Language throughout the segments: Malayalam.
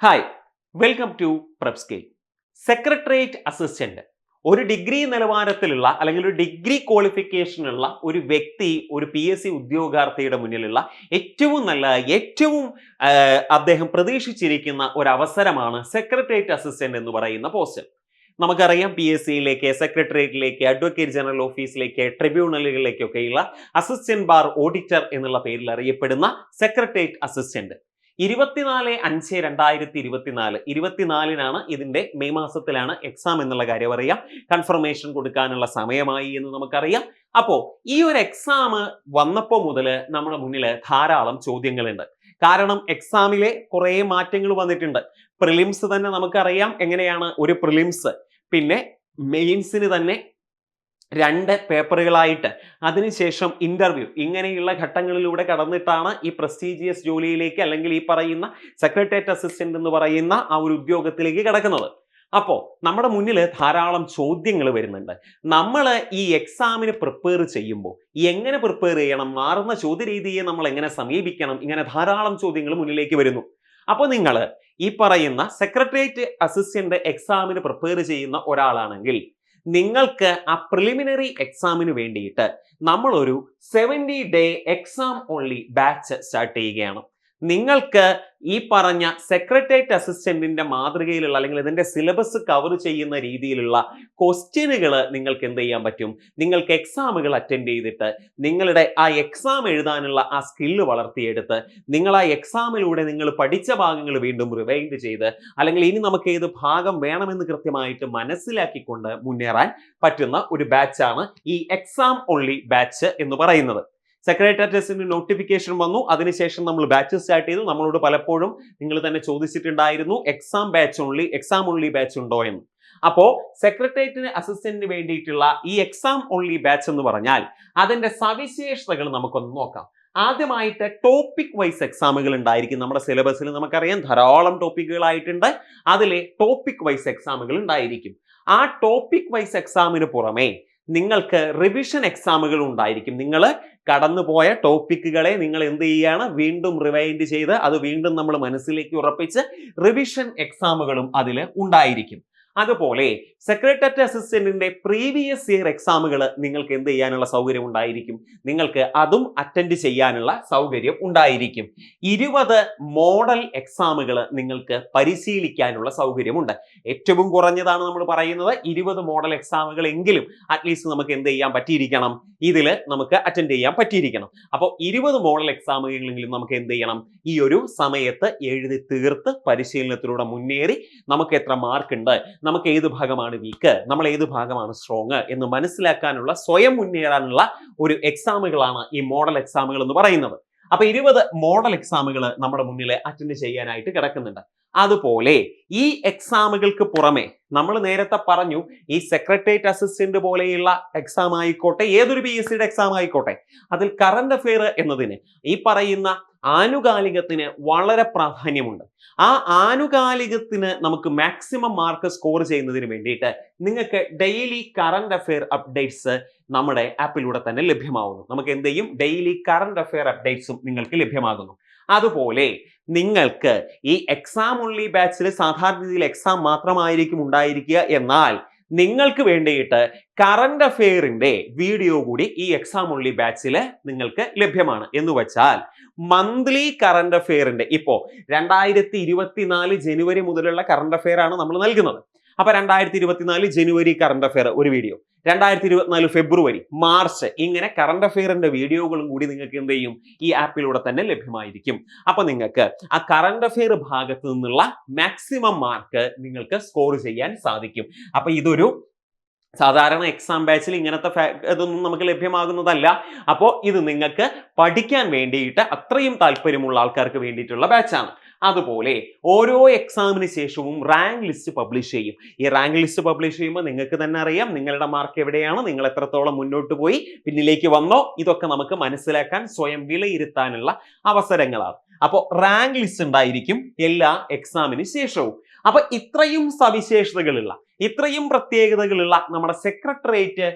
Hi welcome to Prepscale secretariat assistant ഒരു ഡിഗ്രി നിലവാരത്തിലുള്ള അല്ലെങ്കിൽ ഒരു ഡിഗ്രി ക്വാളിഫിക്കേഷനുള്ള ഒരു വ്യക്തി ഒരു പി എസ് സി ഉദ്യോഗാർത്ഥിയുടെ മുന്നിലുള്ള ഏറ്റവും നല്ല ഏറ്റവും അദ്ദേഹം പ്രതീക്ഷിച്ചിരിക്കുന്ന ഒരു അവസരമാണ് സെക്രട്ടേറിയറ്റ് അസിസ്റ്റന്റ് എന്ന് പറയുന്ന പോസ്റ്റ് നമുക്കറിയാം പി എസ് സിയിലേക്ക് സെക്രട്ടേറിയറ്റിലേക്ക് അഡ്വക്കേറ്റ് ജനറൽ ഓഫീസിലേക്ക് ട്രിബ്യൂണലുകളിലേക്കൊക്കെയുള്ള അസിസ്റ്റന്റ് ബാർ ഓഡിറ്റർ എന്നുള്ള പേരിൽ അറിയപ്പെടുന്ന സെക്രട്ടേറിയറ്റ് അസിസ്റ്റന്റ് ഇരുപത്തിനാല് അഞ്ച് രണ്ടായിരത്തി ഇരുപത്തിനാല്. ഇരുപത്തിനാലിനാണ് ഇതിന്റെ മെയ് മാസത്തിലാണ് എക്സാം എന്നുള്ള കാര്യം അറിയാം. കൺഫർമേഷൻ കൊടുക്കാനുള്ള സമയമായി എന്ന് നമുക്കറിയാം. അപ്പോൾ ഈ ഒരു എക്സാം വന്നപ്പോൾ മുതൽ നമ്മുടെ മുന്നിൽ ധാരാളം ചോദ്യങ്ങളുണ്ട്. കാരണം എക്സാമിലെ കുറേ മാറ്റങ്ങൾ വന്നിട്ടുണ്ട്. പ്രിലിംസ് തന്നെ നമുക്കറിയാം എങ്ങനെയാണ് ഒരു പ്രിലിംസ് പിന്നെ മെയിൻസിന് തന്നെ രണ്ട് പേപ്പറുകളായിട്ട്. അതിനുശേഷം ഇന്റർവ്യൂ ഇങ്ങനെയുള്ള ഘട്ടങ്ങളിലൂടെ കടന്നിട്ടാണ് ഈ പ്രസ്റ്റീജിയസ് ജോലിയിലേക്ക് അല്ലെങ്കിൽ ഈ പറയുന്ന സെക്രട്ടേറിയറ്റ് അസിസ്റ്റന്റ് എന്ന് പറയുന്ന ആ ഒരു ഉദ്യോഗത്തിലേക്ക് കിടക്കുന്നത്. അപ്പോൾ നമ്മുടെ മുന്നിൽ ധാരാളം ചോദ്യങ്ങൾ വരുന്നുണ്ട്. നമ്മൾ ഈ എക്സാമിന് പ്രിപ്പയർ ചെയ്യുമ്പോൾ എങ്ങനെ പ്രിപ്പയർ ചെയ്യണം? മാറുന്ന ചോദ്യരീതിയെ നമ്മൾ എങ്ങനെ സമീപിക്കണം? ഇങ്ങനെ ധാരാളം ചോദ്യങ്ങൾ മുന്നിലേക്ക് വരുന്നു. അപ്പോൾ നിങ്ങൾ ഈ പറയുന്ന സെക്രട്ടേറിയറ്റ് അസിസ്റ്റന്റ് എക്സാമിന് പ്രിപ്പയർ ചെയ്യുന്ന ഒരാളാണെങ്കിൽ നിങ്ങൾക്ക് ആ പ്രിലിമിനറി എക്സാമിന് വേണ്ടിയിട്ട് നമ്മളൊരു seventy day exam only batch start ചെയ്യുകയാണ്. നിങ്ങൾക്ക് ഈ പറഞ്ഞ സെക്രട്ടേറിയറ്റ് അസിസ്റ്റന്റിന്റെ മാതൃകയിലുള്ള അല്ലെങ്കിൽ ഇതിന്റെ സിലബസ് കവർ ചെയ്യുന്ന രീതിയിലുള്ള ക്വസ്റ്റ്യനുകൾ നിങ്ങൾക്ക് എന്ത് ചെയ്യാൻ പറ്റും? നിങ്ങൾക്ക് എക്സാമുകൾ അറ്റൻഡ് ചെയ്തിട്ട് നിങ്ങളുടെ ആ എക്സാം എഴുതാനുള്ള ആ സ്കില്ല് വളർത്തിയെടുത്ത് നിങ്ങൾ ആ എക്സാമിലൂടെ നിങ്ങൾ പഠിച്ച ഭാഗങ്ങൾ വീണ്ടും റിവൈൻഡ് ചെയ്ത് അല്ലെങ്കിൽ ഇനി നമുക്ക് ഏത് ഭാഗം വേണമെന്ന് കൃത്യമായിട്ട് മനസ്സിലാക്കിക്കൊണ്ട് മുന്നേറാൻ പറ്റുന്ന ഒരു ബാച്ചാണ് ഈ എക്സാം ഓൺലി ബാച്ച് എന്ന് പറയുന്നത്. സെക്രട്ടേറിയറ്റ് ടെസ്റ്റിന് നോട്ടിഫിക്കേഷൻ വന്നു. അതിനുശേഷം നമ്മൾ ബാച്ച് സ്റ്റാർട്ട് ചെയ്തു. നമ്മളോട് പലപ്പോഴും നിങ്ങൾ തന്നെ ചോദിച്ചിട്ടുണ്ടായിരുന്നു exam batch only exam only batch ഉണ്ടോ എന്ന്. അപ്പോ സെക്രട്ടേറിയറ്റിന് അസിസ്റ്റന്റിന് വേണ്ടിയിട്ടുള്ള ഈ എക്സാം ഓൺലി ബാച്ച് എന്ന് പറഞ്ഞാൽ അതിന്റെ സവിശേഷതകൾ നമുക്കൊന്ന് നോക്കാം. ആദ്യമായിട്ട് ടോപ്പിക് വൈസ് എക്സാമുകൾ ഉണ്ടായിരിക്കും. നമ്മുടെ സിലബസിൽ നമുക്കറിയാം ധാരാളം ടോപ്പിക്കുകളായിട്ടുണ്ട് അതിലെ ടോപ്പിക് വൈസ് എക്സാമുകൾ ഉണ്ടായിരിക്കും. ആ ടോപ്പിക് വൈസ് എക്സാമിന് പുറമെ നിങ്ങൾക്ക് റിവിഷൻ എക്സാമുകൾ ഉണ്ടായിരിക്കും. നിങ്ങൾ കടന്നുപോയ ടോപ്പിക്കുകളെ നിങ്ങൾ എന്ത് ചെയ്യുകയാണ് വീണ്ടും റിവൈൻഡ് ചെയ്ത് അത് വീണ്ടും നമ്മൾ മനസ്സിലേക്ക് ഉറപ്പിച്ച് റിവിഷൻ എക്സാമുകളും അതിൽ ഉണ്ടായിരിക്കും. അതുപോലെ സെക്രട്ടറി അസിസ്റ്റന്റിന്റെ പ്രീവിയസ് ഇയർ എക്സാമുകൾ നിങ്ങൾക്ക് എന്ത് ചെയ്യാനുള്ള സൗകര്യം ഉണ്ടായിരിക്കും? നിങ്ങൾക്ക് അതും അറ്റൻഡ് ചെയ്യാനുള്ള സൗകര്യം ഉണ്ടായിരിക്കും. ഇരുപത് മോഡൽ എക്സാമുകൾ നിങ്ങൾക്ക് പരിശീലിക്കാനുള്ള സൗകര്യമുണ്ട്. ഏറ്റവും കുറഞ്ഞതാണ് നമ്മൾ പറയുന്നത്. ഇരുപത് മോഡൽ എക്സാമുകൾ എങ്കിലും അറ്റ്ലീസ്റ്റ് നമുക്ക് എന്ത് ചെയ്യാൻ പറ്റിയിരിക്കണം? ഇതിൽ നമുക്ക് അറ്റൻഡ് ചെയ്യാൻ പറ്റിയിരിക്കണം. അപ്പോൾ ഇരുപത് മോഡൽ എക്സാമുകളെങ്കിലും നമുക്ക് എന്ത് ചെയ്യണം? ഈ ഒരു സമയത്ത് എഴുതി തീർത്ത് പരിശീലനത്തിലൂടെ മുന്നേറി നമുക്ക് എത്ര മാർക്ക് ഉണ്ട്? നമുക്ക് ഏത് ഭാഗമാണ് വീക്ക് നമ്മൾ ഏത് ഭാഗമാണ് സ്ട്രോങ് എന്ന് മനസ്സിലാക്കാനുള്ള സ്വയം മുന്നേറാനുള്ള ഒരു എക്സാമുകളാണ് ഈ മോഡൽ എക്സാമുകൾ എന്ന് പറയുന്നത്. അപ്പൊ ഇരുപത് മോഡൽ എക്സാമുകൾ നമ്മുടെ മുന്നിൽ അറ്റൻഡ് ചെയ്യാനായിട്ട് കിടക്കുന്നുണ്ട്. അതുപോലെ ഈ എക്സാമുകൾക്ക് പുറമെ നമ്മൾ നേരത്തെ പറഞ്ഞു ഈ സെക്രട്ടേറിയറ്റ് അസിസ്റ്റന്റ് പോലെയുള്ള എക്സാം ആയിക്കോട്ടെ ഏതൊരു പി എസ് സിയുടെ എക്സാം ആയിക്കോട്ടെ അതിൽ കറണ്ട് അഫെയർ എന്നതിന് ഈ പറയുന്ന ആനുകാലികത്തിന് വളരെ പ്രാധാന്യമുണ്ട്. ആ ആനുകാലികത്തിന് നമുക്ക് മാക്സിമം മാർക്ക് സ്കോർ ചെയ്യുന്നതിന് വേണ്ടിയിട്ട് നിങ്ങൾക്ക് ഡെയിലി കറണ്ട് അഫെയർ അപ്ഡേറ്റ്സ് നമ്മുടെ ആപ്പിലൂടെ തന്നെ ലഭ്യമാവുന്നു. നമുക്ക് എന്ത് ചെയ്യും? ഡെയിലി കറണ്ട് അഫെയർ അപ്ഡേറ്റ്സും നിങ്ങൾക്ക് ലഭ്യമാകുന്നു. അതുപോലെ നിങ്ങൾക്ക് ഈ എക്സാം ഉള്ളി ബാച്ചിൽ സാധാരണ രീതിയിൽ എക്സാം മാത്രമായിരിക്കും ഉണ്ടായിരിക്കുക എന്നാൽ നിങ്ങൾക്ക് വേണ്ടിയിട്ട് കറണ്ട് അഫെയറിന്റെ വീഡിയോ കൂടി ഈ എക്സാം ഉള്ളി ബാച്ചിൽ നിങ്ങൾക്ക് ലഭ്യമാണ്. എന്ന് വെച്ചാൽ മന്ത്ലി കറണ്ട് അഫെയറിന്റെ ഇപ്പോ രണ്ടായിരത്തി ജനുവരി മുതലുള്ള കറണ്ട് അഫെയർ ആണ് നമ്മൾ നൽകുന്നത്. അപ്പൊ രണ്ടായിരത്തി ഇരുപത്തിനാല് ജനുവരി കറണ്ട് അഫെയർ ഒരു വീഡിയോ രണ്ടായിരത്തി ഇരുപത്തിനാല് ഫെബ്രുവരി മാർച്ച് ഇങ്ങനെ കറണ്ട് അഫെയറിന്റെ വീഡിയോകളും കൂടി നിങ്ങൾക്ക് എന്ത് ചെയ്യും? ഈ ആപ്പിലൂടെ തന്നെ ലഭ്യമായിരിക്കും. അപ്പൊ നിങ്ങൾക്ക് ആ കറണ്ട് അഫെയർ ഭാഗത്ത് നിന്നുള്ള മാക്സിമം മാർക്ക് നിങ്ങൾക്ക് സ്കോർ ചെയ്യാൻ സാധിക്കും. അപ്പൊ ഇതൊരു സാധാരണ എക്സാം ബാച്ചിൽ ഇങ്ങനത്തെ ഇതൊന്നും നമുക്ക് ലഭ്യമാകുന്നതല്ല. അപ്പോൾ ഇത് നിങ്ങൾക്ക് പഠിക്കാൻ വേണ്ടിയിട്ട് അത്രയും താല്പര്യമുള്ള ആൾക്കാർക്ക് വേണ്ടിയിട്ടുള്ള ബാച്ചാണ് അതുപോലെ ഓരോ എക്സാമിന് ശേഷവും റാങ്ക് ലിസ്റ്റ് പബ്ലിഷ് ചെയ്യും. ഈ റാങ്ക് ലിസ്റ്റ് പബ്ലിഷ് ചെയ്യുമ്പോൾ നിങ്ങൾക്ക് തന്നെ അറിയാം നിങ്ങളുടെ മാർക്ക് എവിടെയാണ് നിങ്ങൾ എത്രത്തോളം മുന്നോട്ട് പോയി പിന്നിലേക്ക് വന്നോ ഇതൊക്കെ നമുക്ക് മനസ്സിലാക്കാൻ സ്വയം വിലയിരുത്താനുള്ള അവസരങ്ങളാണ്. അപ്പോൾ റാങ്ക് ലിസ്റ്റ് ഉണ്ടായിരിക്കും എല്ലാ എക്സാമിന് ശേഷവും. അപ്പൊ ഇത്രയും സവിശേഷതകളുള്ള ഇത്രയും പ്രത്യേകതകളുള്ള നമ്മുടെ സെക്രട്ടേറിയറ്റ്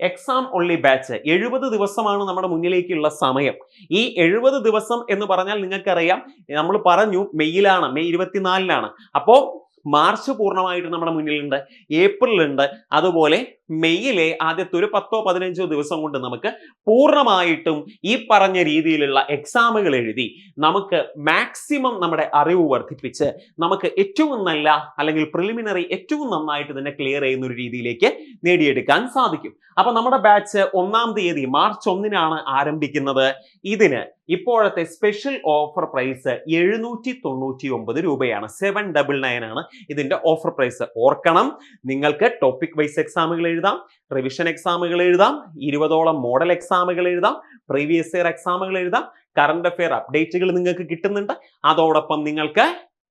എക്സാം ഒൺലി ബാച്ച് എഴുപത് ദിവസമാണ് നമ്മുടെ മുന്നിലേക്കുള്ള സമയം. ഈ എഴുപത് ദിവസം എന്ന് പറഞ്ഞാൽ നിങ്ങൾക്കറിയാം നമ്മൾ പറഞ്ഞു മെയ്യിലാണ് മെയ് ഇരുപത്തിനാലിനാണ്. അപ്പോൾ മാർച്ച് പൂർണമായിട്ട് നമ്മുടെ മുന്നിലുണ്ട് ഏപ്രിലുണ്ട്. അതുപോലെ മെയ്യിലെ ആദ്യത്തെ ഒരു പത്തോ പതിനഞ്ചോ ദിവസം കൊണ്ട് നമുക്ക് പൂർണമായിട്ടും ഈ പറഞ്ഞ രീതിയിലുള്ള എക്സാമുകൾ എഴുതി നമുക്ക് മാക്സിമം നമ്മുടെ അറിവ് വർദ്ധിപ്പിച്ച് നമുക്ക് ഏറ്റവും നല്ല അല്ലെങ്കിൽ പ്രിലിമിനറി ഏറ്റവും നന്നായിട്ട് തന്നെ ക്ലിയർ ചെയ്യുന്ന ഒരു രീതിയിലേക്ക് നേടിയെടുക്കാൻ സാധിക്കും. അപ്പൊ നമ്മുടെ ബാച്ച് ഒന്നാം തീയതി മാർച്ച് ഒന്നിനാണ് ആരംഭിക്കുന്നത്. ഇതിന് ഇപ്പോഴത്തെ സ്പെഷ്യൽ ഓഫർ പ്രൈസ് എഴുന്നൂറ്റി തൊണ്ണൂറ്റി ഒമ്പത് രൂപയാണ്. സെവൻ ഡബിൾ നയൻ ആണ് ഇതിന്റെ ഓഫർ പ്രൈസ് ഓർക്കണം നിങ്ങൾക്ക് ടോപ്പിക് വൈസ് എക്സാമുകൾ എഴുതാം റിവിഷൻ എക്സാമുകൾ എഴുതാം ഇരുപതോളം മോഡൽ എക്സാമുകൾ എഴുതാം പ്രീവിയസ് ഇയർ എക്സാമുകൾ എഴുതാം കറണ്ട് അഫെയർ അപ്ഡേറ്റുകൾ നിങ്ങൾക്ക് കിട്ടുന്നുണ്ട്. അതോടൊപ്പം നിങ്ങൾക്ക്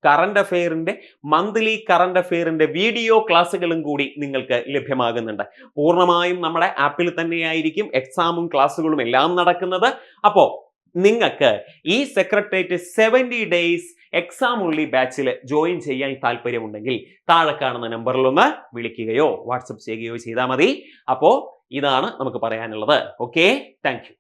കറണ്ട് അഫെയറിന്റെ മന്ത്ലി കറണ്ട് അഫെയറിന്റെ വീഡിയോ ക്ലാസ്സുകളും കൂടി നിങ്ങൾക്ക് ലഭ്യമാകുന്നുണ്ട്. പൂർണമായും നമ്മുടെ ആപ്പിൽ തന്നെയായിരിക്കും എക്സാമും ക്ലാസ്സുകളും എല്ലാം നടക്കുന്നത്. അപ്പോൾ നിങ്ങൾക്ക് ഈ സെക്രട്ടേറിയറ്റ് സെവന്റി ഡേയ്സ് എക്സാം ഉള്ളി ബാച്ചിൽ ജോയിൻ ചെയ്യാൻ താല്പര്യമുണ്ടെങ്കിൽ താഴെ കാണുന്ന നമ്പറിലൊന്ന് വിളിക്കുകയോ വാട്സപ്പ് ചെയ്യുകയോ ചെയ്താൽ മതി. അപ്പോൾ ഇതാണ് നമുക്ക് പറയാനുള്ളത്. Okay thank